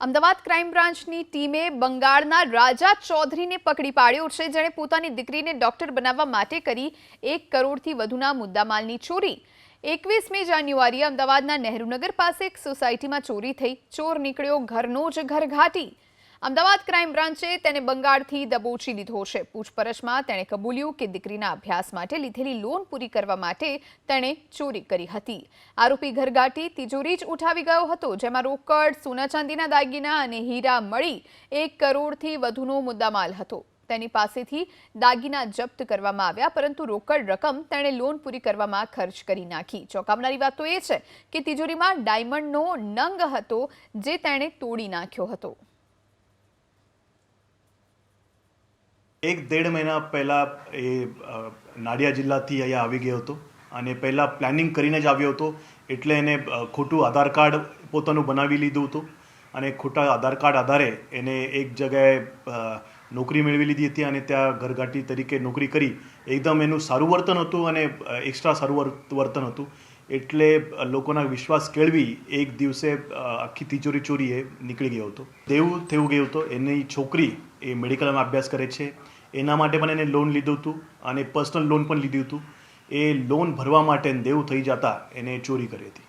Ahmedabad crime બ્રાન્ચની ટીમે બંગાળના રાજા ચૌધરીને પકડી પાડ્યો છે, જેણે પોતાની દીકરીને ડોક્ટર બનાવવા માટે કરી એક કરોડથી વધુના મુદ્દામાલની ચોરી. એકવીસમી જાન્યુઆરીએ અમદાવાદના નહેરુનગર પાસે એક સોસાયટીમાં ચોરી થઈ, ચોર નીકળ્યો ઘરનો જ ઘરઘાટી. અમદાવાદ ક્રાઇમ બ્રાન્ચે તેને બંગાળથી દબોચી લીધો છે. પૂછપરછમાં તેણે કબૂલ્યું કે દીકરીના અભ્યાસ માટે લીધેલી લોન પૂરી કરવા માટે તેણે ચોરી કરી હતી. આરોપી ઘરઘાટી તિજોરી જ ઉઠાવી ગયો હતો, જેમાં રોકડ, સોના ચાંદીના દાગીના અને હીરા મળી એક કરોડથી વધુનો મુદ્દામાલ હતો. તેની પાસેથી દાગીના જપ્ત કરવામાં આવ્યા, પરંતુ રોકડ રકમ તેણે લોન પૂરી કરવામાં ખર્ચ કરી નાખી. ચોંકાવનારી વાત તો એ છે કે તિજોરીમાં ડાયમંડનો નંગ હતો, જે તેણે તોડી નાખ્યો હતો. એક દેઢ મહિના પહેલાં એ નાડિયા જિલ્લાથી અહીંયા આવી ગયો હતો અને પહેલાં પ્લાનિંગ કરીને જ આવ્યો હતો. એટલે એને ખોટું આધાર કાર્ડ પોતાનું બનાવી લીધું હતું અને ખોટા આધાર કાર્ડ આધારે એને એક જગ્યાએ નોકરી મેળવી લીધી હતી અને ત્યાં ઘરઘાટી તરીકે નોકરી કરી. એકદમ એનું સારું વર્તન હતું અને એક્સ્ટ્રા સારું વર- વર્તન હતું. એટલે લોકોના વિશ્વાસ કેળવી એક દિવસે આખી તિજોરી ચોરી એ નીકળી ગયો હતો. તેવું થયું ગયું હતું એની છોકરી એ મેડિકલમાં અભ્યાસ કરે છે. એના માટે પણ એને લોન લીધું હતું અને પર્સનલ લોન પણ લીધું હતું. એ લોન ભરવા માટે દેવું થઈ જતા એને ચોરી કરી હતી.